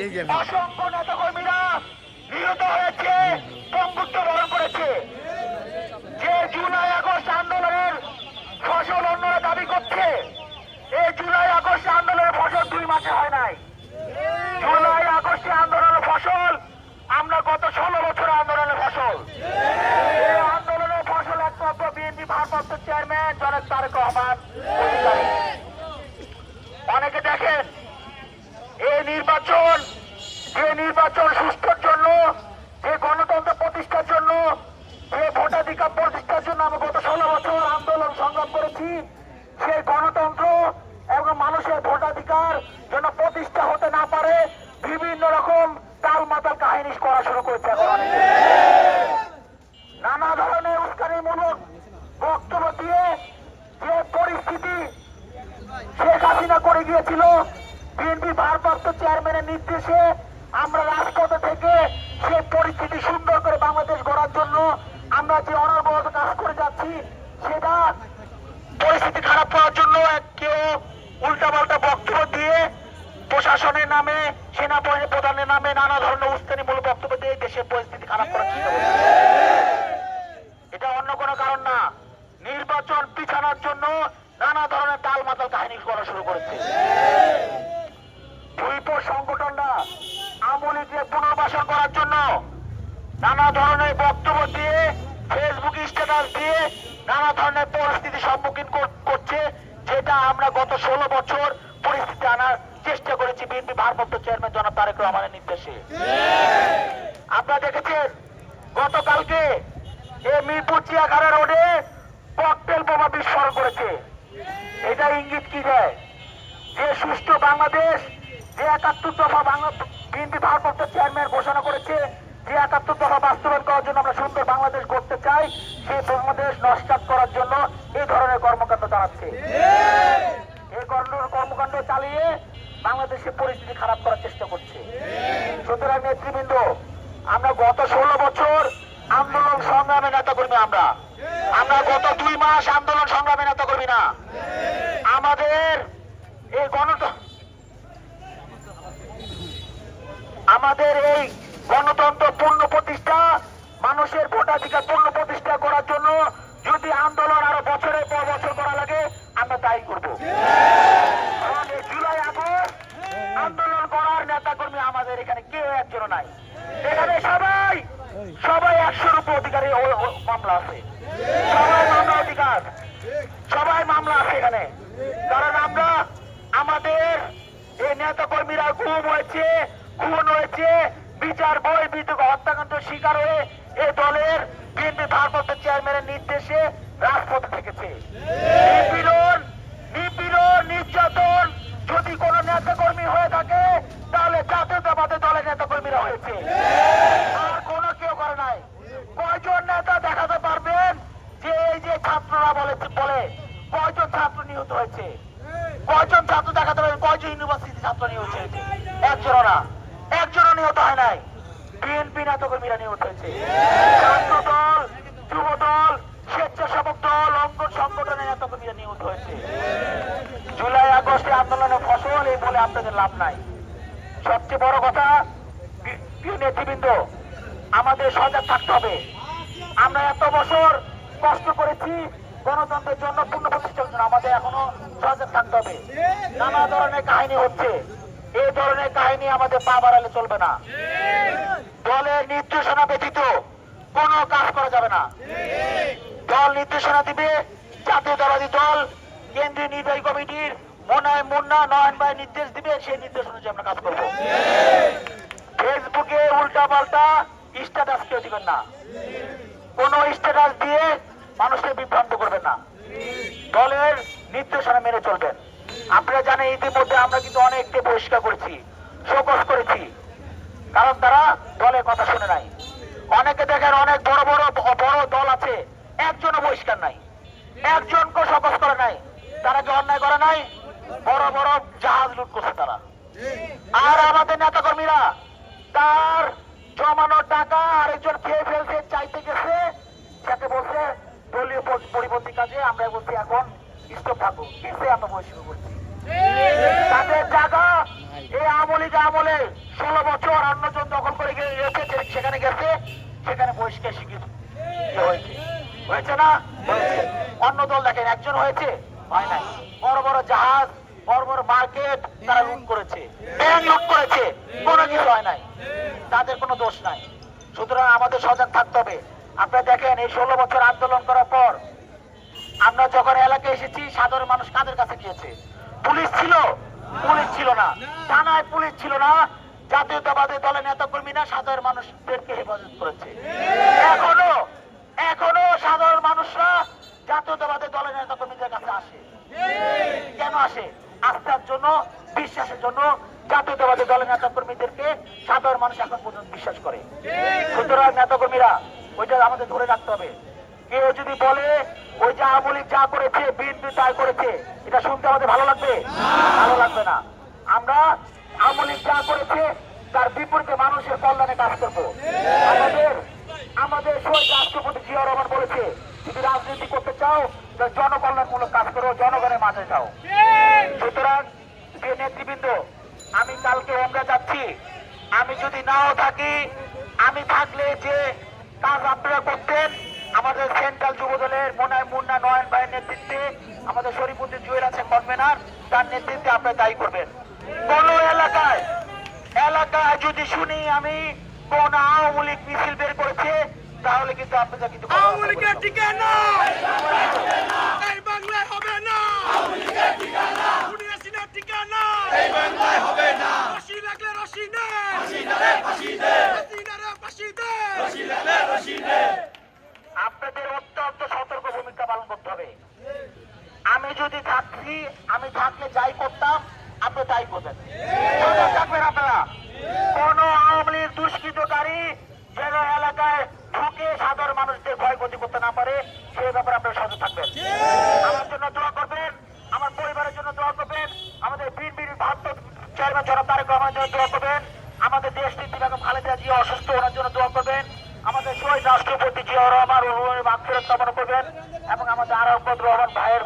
অসংখ্য নেতা কর্মীরা নিহত হয়েছে পঙ্গুত্ব বরণ করেছে। যে জুলাই আগস্ট আন্দোলনের ফসল অন্যরা দাবি করছে এই জুলাই আগস্ট আন্দোলনের ফসল দুই মাসে হয় নাই। জুলাই আগস্টে আন্দোলনের ফসল আমরা গত ষোলো বছর আন্দোলনের ফসল। এই আন্দোলনের ফসল একমাত্র বিএনপি ভারপ্রাপ্ত চেয়ারম্যান জনাব তারেক রহমান। অনেকে দেখেন এই নির্বাচন যে নির্বাচন সুস্থর জন্য যে গণতন্ত্র প্রতিষ্ঠার জন্য যে ভোটাধিকার প্রতিষ্ঠার জন্য আমরা গত ষোলো বছর আন্দোলন সংগ্রাম করেছি। সেই গণতন্ত্র এবং মানুষের ভোটাধিকার যেন প্রতিষ্ঠা হতে না পারে, বিভিন্ন রকম তাল মাতাল কাহিনী করা শুরু করেছে নানা ধরনের উস্কানিমূলক বক্তব্য দিয়ে যে পরিস্থিতি শেখ হাসিনা করে গিয়েছিল, বিএনপি ভারপ্রাপ্ত চেয়ারম্যানের নির্দেশে আমরা রাজপথে থেকে সে পরিস্থিতি সুন্দর করে বাংলাদেশ গড়ার জন্য আমরা যে অনর্বরত কাজ করে যাচ্ছি, সেটা পরিস্থিতি খারাপ করার জন্য কেউ উল্টাপাল্টা বক্তব্য দিয়ে প্রশাসনের নামে সেনাবাহিনী প্রধানের নামে নানা ধরনের উস্কানিমূলক বক্তব্য দিয়ে দেশের পরিস্থিতি খারাপ করার চেষ্টা এটা অন্য কোনো কারণ না। নির্বাচন পিছানোর জন্য নানা ধরনের তাল মাতাল কাহিনী করা শুরু করেছে। আমলিকে পুনর্বাসন করার জন্য নানা ধরনের বক্তব্য দিয়ে ফেসবুক স্ট্যাটাস দিয়ে নানা ধরনের পরিস্থিতি সম্মুখীন করছে, যেটা আমরা গত ষোলো বছর পরিস্থিতি আনার চেষ্টা করেছি বিএনপি ভারপ্রাপ্ত চেয়ারম্যান জনাব তারেক রহমানের নির্দেশে। আপনারা দেখেছেন, গতকালকে এই মিরপুর চিয়াখানা রোডে ককটেল বোমা বিস্ফোরণ করেছে। এটা ইঙ্গিত কি দেয়? যে সুষ্ঠু বাংলাদেশ, যে একাত্তর দফা বাংলা বিএনপি ভারপ্রাপ্ত চেয়ারম্যান ঘোষণা করেছে যে একাত্তর দফা বাস্তবায়ন করার জন্য আমরা সুন্দর বাংলাদেশ গড়তে চাই সেই বাংলাদেশ নস্বাত করার জন্য এই ধরনের কর্মকাণ্ড চালাচ্ছে। এই কর্মকাণ্ড চালিয়ে বাংলাদেশের পরিস্থিতি খারাপ করার চেষ্টা করছে। সুতরাং নেতৃবৃন্দ আমরা গত ষোলো বছর আন্দোলন সংগ্রামে নেতা কর্মী আমরা আমরা গত দুই মাস আন্দোলন সংগ্রামে নেতা কর্মী না আমাদের এই গণতন্ত্র আমাদের এই গণতন্ত্র পূর্ণ প্রতিষ্ঠা, মানুষের ভোটাধিকার পূর্ণ প্রতিষ্ঠা করার জন্য যদি আন্দোলন আরও বছরের পর বছর করা লাগে, আমরা তাই করব। জুলাই, আগস্ট, আন্দোলন করার নেতা কর্মী আমাদের এখানে কেউ একজন নাই। এখানে সবাই সবাই একশোর উপর অধিকারী মামলা আছে। সবাই মামলা অধিকার। সবাই মামলা আছে এখানে। কারণ আমরা, আমাদের এই নেতা কর্মীরা গুম হয়েছে খুন হয়েছে বিচার বই বিদ্যুৎ হত্যাকাণ্ড শিকার হয়ে এই দলের বিএনপি ভারপ্রাপ্ত চেয়ারম্যানের নির্দেশে রাজপথে থেকেছে। নিপীড়ন নিপীড়ন, নির্যাতন যদি কোন হয়ে থাকে, তাহলে দলের হয়েছে। আর কোন কেউ করে নাই। কয়জন নেতা দেখাতে পারবেন? যে এই যে ছাত্ররা বলে বলে কয়জন ছাত্র নিহত হয়েছে? কয়জন ছাত্র দেখাতে পারবেন? কয়জন ইউনিভার্সিটি ছাত্র নিহত হয়েছে? একজনও না। নিহত হয় নাই। বিএনপি নেতা কর্মীরা নিহত হয়েছে দল যুব দল স্বেচ্ছাসেবক দল সংগঠনের কর্মীরা নিহত হয়েছে জুলাই, আগস্টে আন্দোলনের ফসল, এই বলে আপনাদের লাভ নাই। সবচেয়ে বড় কথা নেতৃবৃন্দ, আমাদের সজাগ থাকতে হবে। আমরা এত বছর কষ্ট করেছি, গণতন্ত্রের জন্য পূর্ণ প্রতিষ্ঠার জন্য আমাদের এখনও সজাগ থাকতে হবে। নানা ধরনের কাহিনী হচ্ছে। এই ধরনের কাহিনী আমাদের পা বাড়ালে চলবে না। দলের নির্দেশনা ব্যতীত কোনো কাজ করা যাবে না। দল নির্দেশনা দিবে জাতীয়তাবাদী দল, কেন্দ্রীয় নির্বাহী কমিটির মনায় মুন্না নয়ন ভাই নির্দেশ দিবে, সেই নির্দেশ অনুযায়ী আমরা কাজ করব। ফেসবুকে উল্টা পাল্টা স্ট্যাটাস কেউ দিবেন না। কোন স্ট্যাটাস দিয়ে মানুষকে বিভ্রান্ত করবেন না। দলের নির্দেশনা মেনে চলবেন। আপনারা জানেন ইতিমধ্যে আমরা কিন্তু অনেককে বহিষ্কার করেছি শোকস করেছি। কারণ তারা দলের কথা শুনে নাই। অনেকে দেখেন অনেক বড় বড় বড় দল আছে, একজনও বহিষ্কার নাই। একজনকে শোকস করে নাই। তারা কি অন্যায় করে নাই? বড় বড় জাহাজ লুট করছে তারা। আর আমাদের নেতা কর্মীরা তার জমানো টাকা আরেকজন খেয়ে ফেলছে চাইতে গেছে, যাকে বলছে দলীয় পর- পরিপন্থী কাজে আমরা বলছি এখন কিসে করছি তাদের জায়গা এই আমলে ষোলো বছর অন্যজন দখল করে সেখানে গেছে, সেখানে বহিষ্কার হয়েছে? না? অন্য দল দেখেন, একজন হয়েছে, হয় নাই। বড় বড় জাহাজ, বড় বড় মার্কেট, তারা লুট করেছে। ব্যাংক লুট করেছে, কোনো কিছু হয় নাই। তাদের কোনো দোষ নাই। সুতরাং আমাদের সজাগ থাকতে হবে। আপনারা দেখেন, এই ষোলো বছর আন্দোলন করার পর আমরা যখন এলাকায় এসেছি, সাধারণ মানুষ কাদের কাছে গিয়েছে? পুলিশ ছিল? পুলিশ ছিল না। থানায় পুলিশ ছিল না। জাতীয়তাবাদী দলের নেতা কর্মীরা সাধারণ মানুষদেরকে হেফাজত করেছে। এখনও এখনও সাধারণ মানুষরা জাতীয়তাবাদী দলের নেতা কর্মীদের কাছে আসে। কেন আসে? আস্থার জন্য, বিশ্বাসের জন্য জাতীয়তাবাদী দলের নেতা কর্মীদেরকে সাধারণ মানুষ এখন পর্যন্ত বিশ্বাস করে। সুতরাং নেতা কর্মীরা ওইটা আমাদের ধরে রাখতে হবে। কেউ যদি বলে, ওই যে আওয়ামী যা করেছে, বিএনপি তাই করেছে, এটা শুনতে আমাদের ভালো লাগবে? ভালো লাগবে না। আমরা আওয়ামী লীগ যা করেছে, তার বিপরীতে মানুষের কল্যাণে কাজ করব। আমাদের আমাদের শহীদ রাষ্ট্রপতি জিয়া রহমান বলেছে, যদি রাজনীতি করতে চাও তো জনকল্যাণমূলক কাজ করো, জনগণের মাঝে যাও। সুতরাং যে নেতৃবৃন্দ, আমি কালকে আমরা যাচ্ছি। আমি যদি নাও থাকি, আমি থাকলে যে কাজ আপনারা আমাদের সেন্ট্রাল যুব দলের মোনায় মুন্না নয়ন ভাইয়ের নেতৃত্বে আমাদের শরীফুদ্দিন জুয়েল আছে কনভেনার, তার নেতৃত্বে আপনারা দায়ী করবেন। কোন এলাকায় এলাকায় যদি শুনি আমি কোন আওয়ামী লীগ মিছিল বের করেছে, তাহলে কিন্তু আপনাদের কিন্তু আওয়ামী লীগের ঠিকানা ভূমিকা পালন করতে হবে। আমি যদি থাকছি, আমি থাকলে যাই করতাম, আপনি তাই করবেন। আপনারা। কোন আওয়ামী লীগ দুষ্কৃতকারী যেন এলাকায় ঢুকে সাধারণ মানুষদের ক্ষয়ক্ষতি করতে না পারে সেই ব্যাপারে আপনারা সজাগ থাকবেন। আমার জন্য দোয়া করবেন, আমার পরিবারের জন্য দোয়া করবেন, আমাদের বিএনপির ভারত চেয়ারম্যান জনাব তারেক রহমানের জন্য দোয়া করবেন, আমাদের দেশ নীতি বেগম খালেদা জিয়া অসুস্থ ওনার জন্য দোয়া করবেন, আমাদের শহীদ রাষ্ট্রপতি জিয়া রহমান করবেন এবং মোহাম্মদ রহমান ভাইয়ের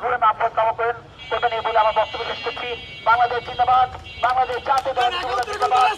পুরো নাম প্রস্তাব করেন। কথা নিয়ে বলে আমার বক্তব্য শেষ করছি। বাংলাদেশ জিন্দাবাদ, বাংলাদেশ জাতীয় দল জিন্দাবাদ।